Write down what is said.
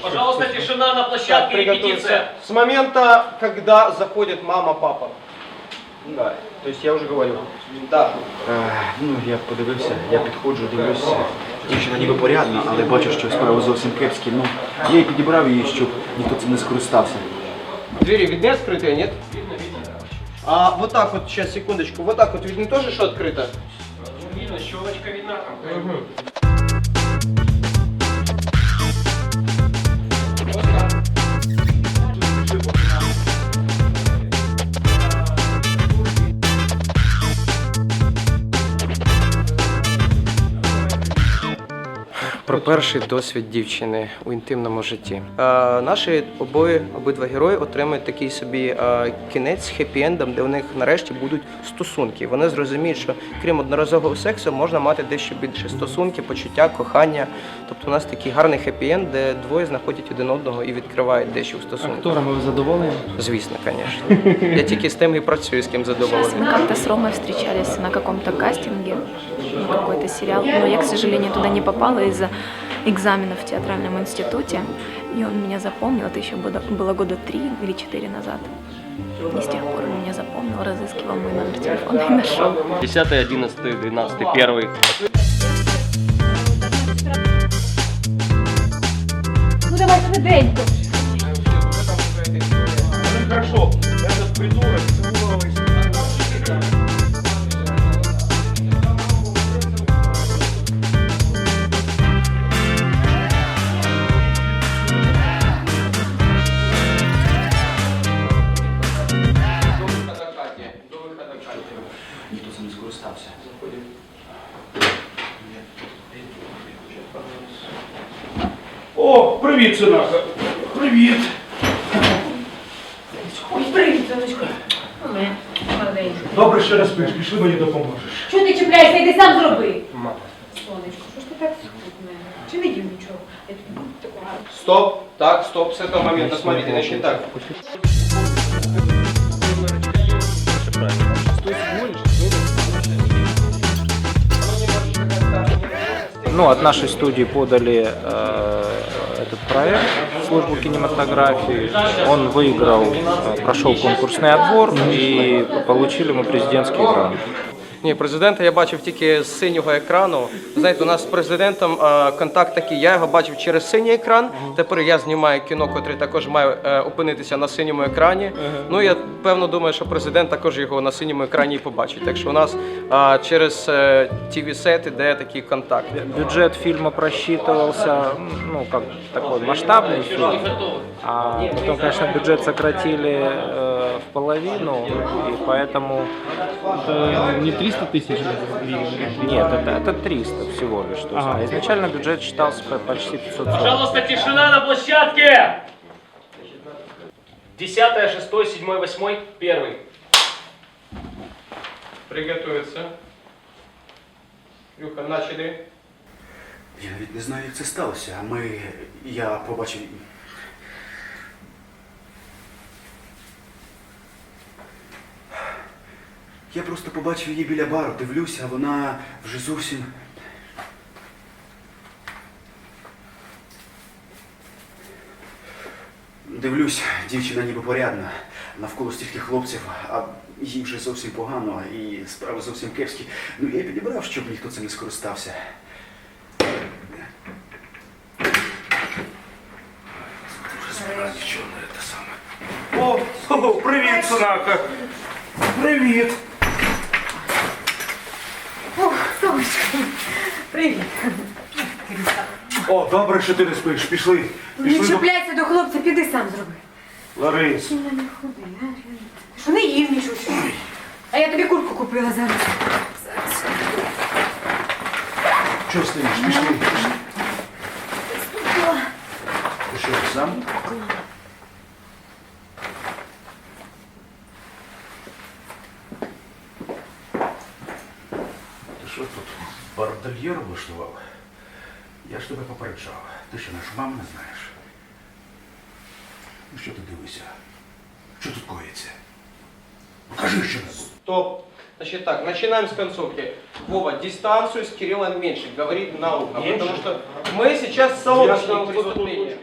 Пожалуйста, тишина на Так, площадке, приготовиться. репетиция. С момента, когда заходит мама, папа. Да, то есть я уже говорю. Да. Е, ну, я подивився, я підходжу, дивлюся. Дівчина ніби порядна, але бачу, що справи зовсім кепські. Ну, я і підібрав її, щоб ніхто цим не скористався. Двери видны открытые, нет? А вот так вот, сейчас, секундочку, вот так вот видно тоже, что открыто? Видно, щелочка видна там. Про перший досвід дівчини у інтимному житті. Е, наші обоє обидва герої отримують такий собі е, кінець хеппі-ендом, де у них нарешті будуть стосунки. Вони зрозуміють, що крім одноразового сексу можна мати дещо більше стосунки, почуття, кохання. Тобто у нас такий гарний хеппі-енд, де двоє знаходять один одного і відкривають дещо в стосунках. Акторами ви задоволені? Звісно, звісно. Я тільки з тим і працюю, з ким Сейчас задоволений. мы как-то с Ромой встречались на каком-то кастинге, на какой-то сериал, но я, к сожалению, туда не попала из-за экзаменов в театральном институте, и он меня запомнил, это еще было, было года три или четыре назад. И с тех пор он меня запомнил, разыскивал мой номер телефона и нашел. 10, 11, 12, 1. О, привіт, синаха. Привіт. Ой, привіт, сонечко. Маленько. Добре, що не спиш, пішли мені допоможеш. Чого ти чіпляєшся? Йди сам зроби. Сонечко, що ж ти так скутне? Чи не їв нічого? Я тобі буду таку гарну. Стоп, так, стоп, с этого момента, смотрите, значит так. Ну, от нашей студии подали э, этот проект в службу кинематографии. Он выиграл, э, прошел конкурсный отбор и получили мы президентский грант. Ні, президента я бачив тільки з синього екрану. Знаєте, у нас з президентом е, контакт такий. Я його бачив через синій екран. Тепер я знімаю кіно, котре також має е, опинитися на синьому екрані. Ну я певно думаю, що президент також його на синьому екрані і побачить. Так що у нас е, через tv сет іде такий контакт. Бюджет фильма просчитывался, ну, как такой масштабный фильм. А потом, конечно, бюджет сократили э, в половину, и поэтому... Это не 300 тысяч гривен? Нет, это, это 300 всего лишь. То есть, Ага. а изначально бюджет считался по- почти 540. Пожалуйста, тишина на площадке. 10, 6, 7, 8, 1. Приготується. Люха, начали. Я навіть не знаю, як це сталося. Ми. Я побачив. Я просто побачив її біля бару, дивлюся, а вона вже зовсім. Дивлюсь, дівчина ніби порядна, навколо стільки хлопців, а їй вже зовсім погано і справи зовсім кепські. Ну я підібрав, щоб ніхто цим не скористався. О, о, привіт, синаха. Привіт. Привіт. О, добре, що ти не спиш. Пішли. Не Пішли до чіпляйся до хлопця, піди сам зроби. Ларис. Ти мене ходи, а? Що не їв нічого? А я тобі куртку купила зараз. Зараз. Чого стоїш? Пішли, пішли. Ти що, сам? що тут бордельєр влаштував? Я ж тебе попереджав. Ти що нашу маму не знаєш? Ну що ти дивишся? Що тут коїться? Покажи що-небудь. Стоп. Значит так, начинаем с концовки. Вова, дистанцию с Кириллом меньше, говорит на ухо. Потому что мы сейчас в сообществе преступления.